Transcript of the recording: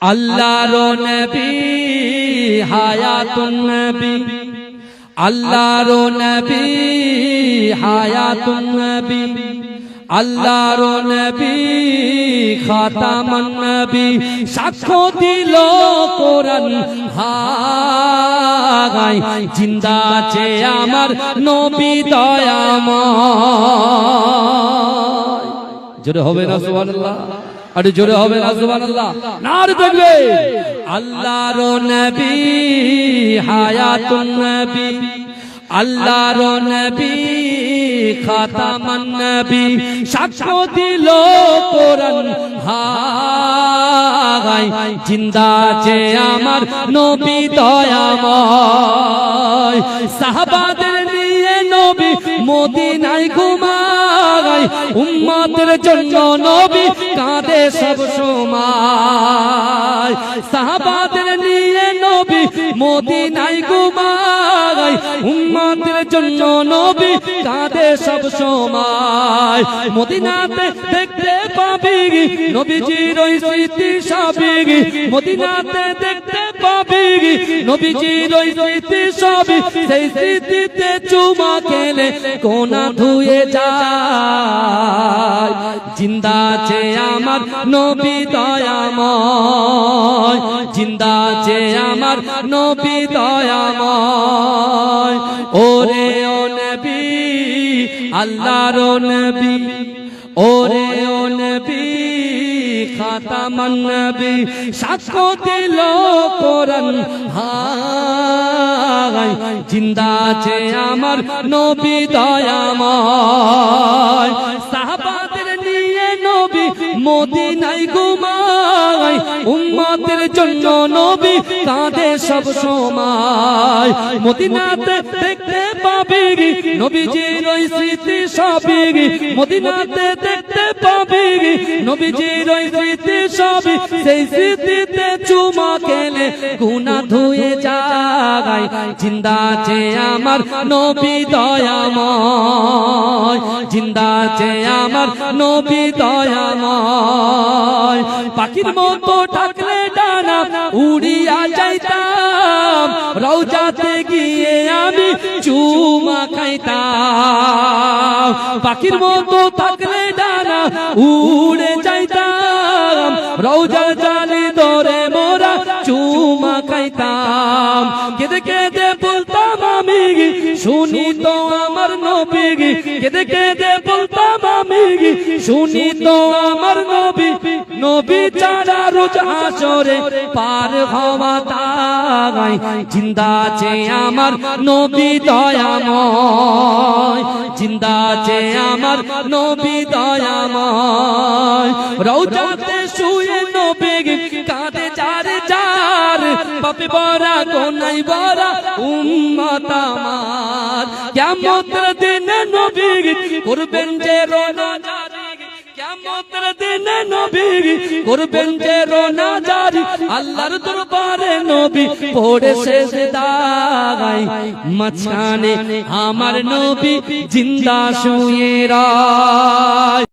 আল্লাহর নবী হায়াতুন নবী। আল্লাহর নবী হায়াতুন নবী। আল্লাহর নবী খাতামান নবী। সাক্ষ্য দিল কোরআন হাই জিন্দা আছে আমার নবী দয়াময়। জোরে হবে না। সুবহানাল্লাহ। আরে জোরে হবে না সুবহানাল্লাহ। নার দেখবে। আল্লাহর নবী হায়াতুন নবী। আল্লাহর নবী খাতামান নবী। সাক্ষ্য দিল কোরআন। হাই জিন্দা আছে আমার নবী দয়াময়। সাহাবাদের নিয়ে নবী মদিনায় ঘুমায়। উম্মাদের জন্য নবী কাঁদে সব সময়। সাহাবাদের নিয়ে নবী মদিনায় ঘুমায়। উম্মাদের জন্য নবী কাঁদে সব সময়। মদিনাতে দেখতে পাবি, নবীজির ওই স্মৃতি সবই মদিনাতে দেখতে পাবি নবীজির ওই স্মৃতি সেই স্মৃতিতে চুমা খেলে কোনা ধুয়ে যায়। জিন্দা আছে আমার নবী দয়াময়। জিন্দা আছে আমার নবী দয়াময়। ওরে ও নবী, আল্লাহর নবী, ওরে ও খাতামান সাক্ষ্য দিল হাই জিন্দা আছে আমার নবী দয়াময়। সাহাবাদের নিয়ে নবী ঘুমায়। উম্মতের জন্য নবী সব সময়। দেখতে পাবি নবীজির ওই স্মৃতি দেখতে পাবি নবীজির ওই স্মৃতি সবই সেই আমার নবী দয়াময়, জিন্দা আছে আমার নবী দয়াময়। পাখির মতো ডাকলে ডানা উড়িয়া যাইতাম রৌজাতে গিয়ে আমি চুমা খাইতাম। পাখির মতো থাকলে ডানা উড়ে যাইতাম রৌজার জালি ধরে মোরা চুমা খাইতাম। কেঁদে কেঁদে বলতাম আমি, শুনি তো আমার নবী। কেঁদে কেঁদে বলতাম আমি, শুনি তো আমার নবী। নবী ছাড়া রোজ আসরে পার হওয়া তাই জিন্দা আছে আমার নবী দয়াময়। জিন্দা আছে আমার নবী দয়াময়। রৌজাতে শুয়ে নবী কাঁদে চার চার। পাপে বরা কোনাই বরা উম্মত আমার। কিয়ামতের দিনে নবী করবেন যে রোনা জারি। কিয়ামতের দিনে নবী করবেন যে রোনা জারি। আল্লাহর দরবারে নবী পড়ে সেজদায় মাঝখানে আমার নবী জিন্দা শুয়ে রায়।